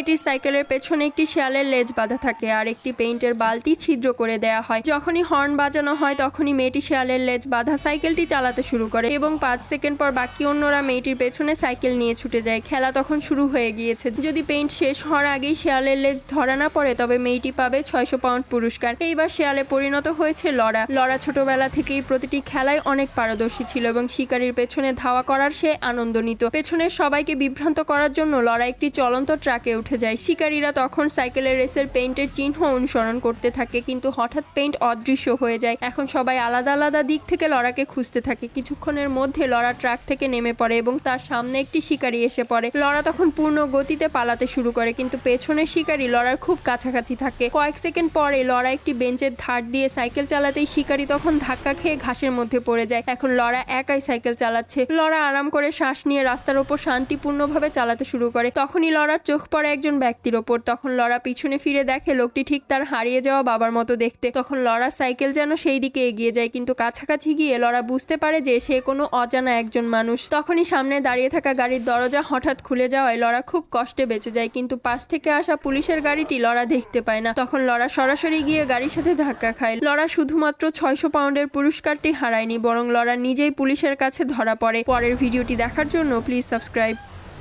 মেয়েটির সাইকেলের পেছনে একটি শেয়ালের লেজ বাঁধা থাকে আর একটি পেইন্টের বালতি ছিদ্র করে দেয়া হয়। যখনই হর্ন বাজানো হয়, তখনই মেয়েটি শেয়ালের লেজ বাঁধা সাইকেলটি চালাতে শুরু করে এবং পাঁচ সেকেন্ড পর বাকি অন্যরা মেয়েটির পেছনে সাইকেল নিয়ে ছুটে যায়। খেলা তখন শুরু হয়ে গিয়েছে। যদি পেইন্ট শেষ হওয়ার আগেই শেয়ালের লেজ ধরা না পড়ে, তবে মেয়েটি পাবে ছয়শো পাউন্ড পুরস্কার। এইবার শেয়ালে পরিণত হয়েছে লড়া লড়া ছোটবেলা থেকেই প্রতিটি খেলায় অনেক পারদর্শী ছিল এবং শিকারীর পেছনে ধাওয়া করার সে আনন্দ নিত। পেছনের সবাইকে বিভ্রান্ত করার জন্য লড়া একটি চলন্ত ট্রাকে উঠে যায়। শিকারীরা তখন সাইকেলের রেসের পেইন্টের চিহ্ন অনুসরণ করতে থাকে, কিন্তু হঠাৎ পেইন্ট অদৃশ্য হয়ে যায়। এখন সবাই আলাদা আলাদা দিক থেকে লড়াকে খুঁজতে থাকে। কিছুক্ষণের মধ্যে লড়া ট্রাক থেকে নেমে পড়ে এবং তার সামনে একটি শিকারী এসে পড়ে। লড়া তখন পূর্ণ গতিতে পালাতে শুরু করে, কিন্তু পেছনের শিকারী লড়ার খুব কাছাকাছি থাকে। কয়েক সেকেন্ড পরে লড়া একটি বেঞ্চের ধার দিয়ে সাইকেল চালাতেই শিকারী তখন ধাক্কা খেয়ে ঘাসের মধ্যে পড়ে যায়। এখন লড়া একাই সাইকেল চালাচ্ছে। লড়া আরাম করে শ্বাস নিয়ে রাস্তার ওপর শান্তিপূর্ণভাবে চালাতে শুরু করে। তখনই লড়ার চোখ পড়ে একজন ব্যক্তির ওপর। তখন লড়া পিছনে ফিরে দেখে লোকটি ঠিক তার হারিয়ে যাওয়া বাবার মতো দেখতে। তখন লড়া সাইকেল যেন সেই দিকে এগিয়ে যায়, কিন্তু কাছাকাছি গিয়ে লড়া বুঝতে পারে যে সে কোনো অজানা একজন মানুষ। তখনই সামনে দাঁড়িয়ে থাকা গাড়ির দরজা হঠাৎ খুলে যাওয়ায় লড়া খুব কষ্টে বেঁচে যায়, কিন্তু পাশ থেকে আসা পুলিশের গাড়িটি লড়া দেখতে পায় না। তখন লড়া সরাসরি গিয়ে গাড়ির সাথে ধাক্কা খায়। লড়া শুধুমাত্র ছয়শো পাউন্ডের পুরস্কারটি হারায়নি, বরং লড়া নিজেই পুলিশের কাছে ধরা পড়ে। পরের ভিডিওটি দেখার জন্য প্লিজ সাবস্ক্রাইব।